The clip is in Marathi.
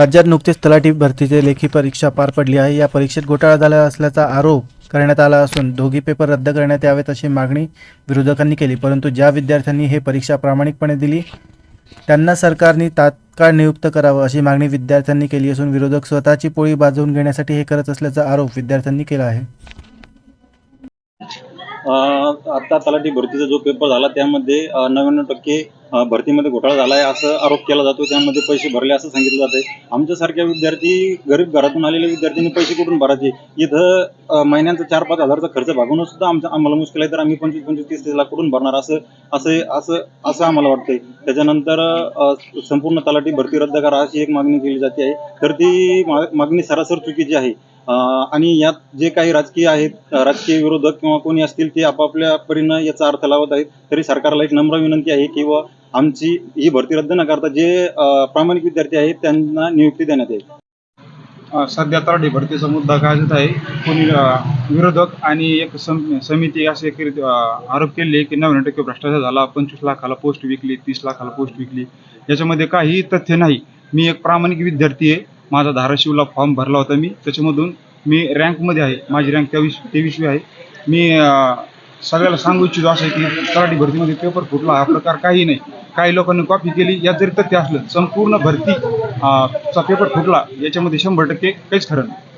राज्यात नुकतीच तलाठी भरतीचे लेखी परीक्षा पार पडली आहे. या परीक्षेत घोटाळा झाला असल्याचा आरोप करण्यात आला असून दोघी पेपर रद्द करण्यात यावेत अशी मागणी विरोधकांनी केली. परंतु ज्या विद्यार्थ्यांनी हे परीक्षा प्रामाणिकपणे दिली त्यांना सरकारने तात्काळ नियुक्त करावं अशी मागणी विद्यार्थ्यांनी केली असून विरोधक स्वतःची पोळी बाजवून घेण्यासाठी हे करत असल्याचा आरोप विद्यार्थ्यांनी केला आहे. आता तलाठी भरतीचा जो पेपर झाला त्यामध्ये नव्याण्णव टक्के भरतीमध्ये घोटाळा झाला आहे असं आरोप केला जातो त्यामध्ये पैसे भरले असं सांगितलं जाते आमच्यासारख्या विद्यार्थी गरीब घरातून आलेल्या विद्यार्थ्यांनी पैसे कुठून भरायचे? इथं महिन्यांचा चार पाच हजारचा खर्च भागवणं सुद्धा आमच्या आम्हाला मुश्किल आहे तर आम्ही पंचवीस पंचवीस तीस तीस लाख कुठून भरणार असं असं असं असं आम्हाला वाटतंय. त्याच्यानंतर संपूर्ण तलाठी भरती रद्द करा अशी एक मागणी केली जाते. आहे तर ती मागणी सरासर चुकीची आहे. आणि यात जे काही राजकीय आहेत राजकीय विरोधक किंवा कोणी असतील ते आपापल्या परीनं याचा अर्थ लावत आहेत तरी सरकारला एक नम्र विनंती आहे की व आमची ही भरती रद्द न करता जे प्रामाणिक विद्यार्थी आहेत त्यांना नियुक्ती देण्यात येईल. सध्या तलाठी भरतीचा मुद्दा गाजत आहे. कोणी विरोधक आणि एक सम समिती असे आरोप केले की नव्याण्णव टक्के भ्रष्टाचार झाला पंचवीस लाखाला पोस्ट विकली तीस लाखाला पोस्ट विकली. याच्यामध्ये काही तथ्य नाही. मी एक प्रामाणिक विद्यार्थी आहे. माझा धाराशिवला फॉर्म भरला होता मी. त्याच्यामधून मी रँकमध्ये आहे. माझी रँक तेवीस तेवीसवी आहे. मी सगळ्याला सांगू इच्छितो असं आहे की तलाठी भरतीमध्ये पेपर फुटला. हा प्रकार काही नाही. काही लोकांनी कॉपी केली. यात जरी तथ्य असलं संपूर्ण भरती चा पेपर फुटला याच्यामध्ये शंभर टक्के काहीच खरं नाही.